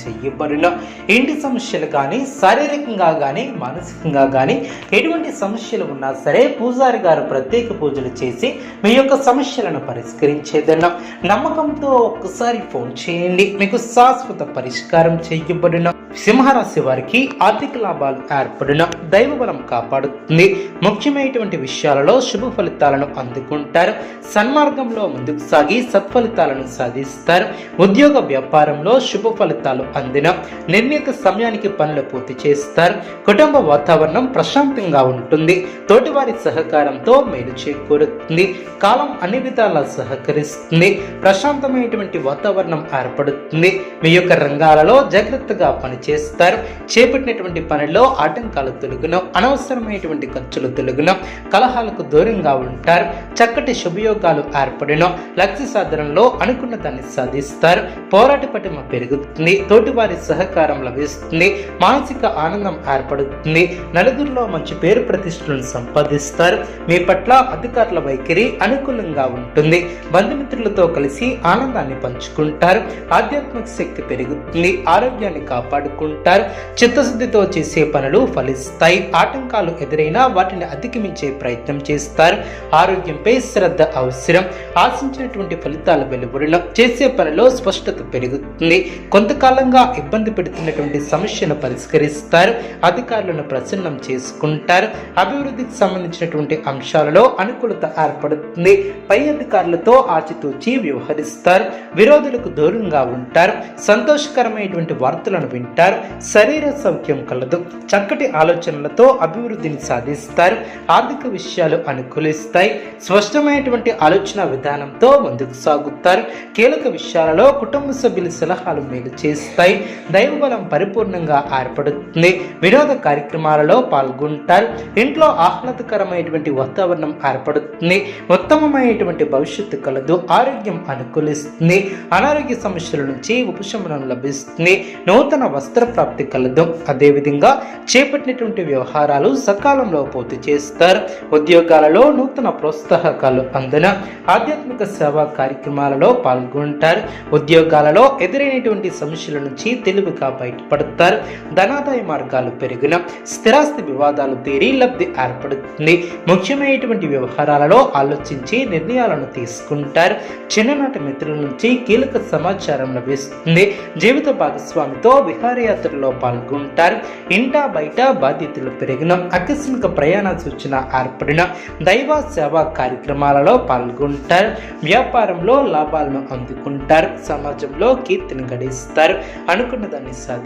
చేయబడిన. ఇంటి సమస్యలు కానీ శారీరకంగా కానీ మానసికంగా కానీ ఎటువంటి సమస్యలు ఉన్నా సరే పూజారి గారు ప్రత్యేక పూజలు చేసి మీ యొక్క సమస్యలను పరిష్కరించేదన్న నమ్మకంతో ఒక్కసారి ఫోన్ చేయండి. మీకు శాశ్వత పరిష్కారం చేయబడిన. సింహరాశి వారికి ఆర్థిక లాభాలు ఏర్పడిన. దైవ బలం కాపాడుతుంది. ముఖ్యమైనటువంటి విషయాలలో శుభ ఫలితాలను అందుకుంటారు. సన్మార్గంలో ముందుకు సాగి సత్ఫలితాలను సాధిస్తారు. ఉద్యోగ వ్యాపారంలో శుభ ఫలితాలు అందిన నిర్ణీత సమయానికి పనులు పూర్తి చేస్తారు. కుటుంబ వాతావరణం ప్రశాంతంగా ఉంటుంది. తోటివారి సహకారంతో మేలు చేకూరుతుంది. కాలం అన్ని విధాలా సహకరిస్తుంది. ప్రశాంతమైనటువంటి వాతావరణం ఏర్పడుతుంది. మీ యొక్క రంగాలలో జాగ్రత్తగా పనిచేస్తారు. చేపట్టినటువంటి పనిలో ఆటంకాలు తొలగును అనవసరమైనటువంటి ఖర్చులు తొలగును కలహాలకు దూరంగా ఉంటారు. చక్కటి శుభయోగాలు ఏర్పడిన. లక్ష్య సాధనలో అనుకున్న దాన్ని సాధిస్తారు. పోరాట పటిమ పెరుగుతుంది. తోటివారి సహకారం లభిస్తుంది మానసిక ఆనందం ఏర్పడుతుంది. నలుగురిలో మంచి పేరు ప్రతిష్టలను సంపాదిస్తారు. మీ పట్ల అధికారుల వైఖరి అనుకూలంగా ఉంటుంది. బంధుమిత్రులతో కలిసి ఆనందాన్ని పంచుకుంటారు. ఆధ్యాత్మిక శక్తి పెరుగుతుంది ఆరోగ్యాన్ని కాపాడుకుంటారు. చిత్తశుద్ధితో చేసే పనులు ఫలిస్తాయి. ఆటంకాలు ఎదురైనా వాటిని అధిగమించే ప్రయత్నం చేస్తారు. ఆరోగ్యంపై శ్రద్ధ అవసరం. ఆశించినటువంటి ఫలితాలు వెలువడిన చేసే పనిలో స్పష్టత పెరుగుతుంది. కొంతకాలం కొంతకాలంగా ఇబ్బంది పెడుతున్నటువంటి సమస్యను పరిష్కరిస్తారు అధికారులను ప్రసన్నం చేసుకుంటారు. అభివృద్ధికి సంబంధించినటువంటి అంశాలలో అనుకూలత ఏర్పడుతుంది. పై అధికారులతో ఆచితూచి వ్యవహరిస్తారు. విరోధులకు దూరంగా ఉంటారు. సంతోషకరమైనటువంటి వార్తలను వింటారు. శరీర సౌఖ్యం కలదు. చక్కటి ఆలోచనలతో అభివృద్ధిని సాధిస్తారు. ఆర్థిక విషయాలు అనుకూలిస్తాయి. స్పష్టమైనటువంటి ఆలోచన విధానంతో ముందుకు సాగుతారు. కీలక విషయాలలో కుటుంబ సభ్యుల సలహాలు మేలు చేస్తాయి దైవబలం పరిపూర్ణంగా ఏర్పడుతుంది. వినోద కార్యక్రమాలలో పాల్గొంటారు. ఇంట్లో ఆహ్లాదకరమైనటువంటి వాతావరణం ఏర్పడుతుంది. ఉత్తమమైనటువంటి భవిష్యత్తు కలదు. ఆరోగ్యం అనుకూలిస్తుంది. అనారోగ్య సమస్యల నుంచి ఉపశమనం లభిస్తుంది. నూతన వస్త్ర ప్రాప్తి కలదు. అదేవిధంగా చేపట్టినటువంటి వ్యవహారాలు సకాలంలో పూర్తి చేస్తారు. ఉద్యోగాలలో నూతన ప్రోత్సాహకాలు అందున ఆధ్యాత్మిక సేవా కార్యక్రమాలలో పాల్గొంటారు. ఉద్యోగాలలో ఎదురైనటువంటి సమస్యల నుంచి తెలివిగా బయటపడతారు. ధనాదాయ మార్గాలు పెరిగిన స్థిరాస్తి వివాదాలు తీరి లబ్ధి ఏర్పడుతుంది. ముఖ్యమైనటువంటి వ్యవహారాలలో ఆలోచించి నిర్ణయాలను తీసుకుంటారు. చిన్ననాటి మిత్రుల నుంచి కీలక సమాచారం లభిస్తుంది. జీవిత భాగస్వామితో విహారయాత్రలో పాల్గొంటారు. ఇంటా బయట బాధ్యతలు పెరిగిన ఆకస్మిక ప్రయాణ సూచన ఏర్పడిన దైవ సేవా కార్యక్రమాలలో పాల్గొంటారు. వ్యాపారంలో లాభాలను అందుకుంటారు. సమాజంలో కీర్తిని గడిస్తారు. అనుకున్న దాన్ని సాధి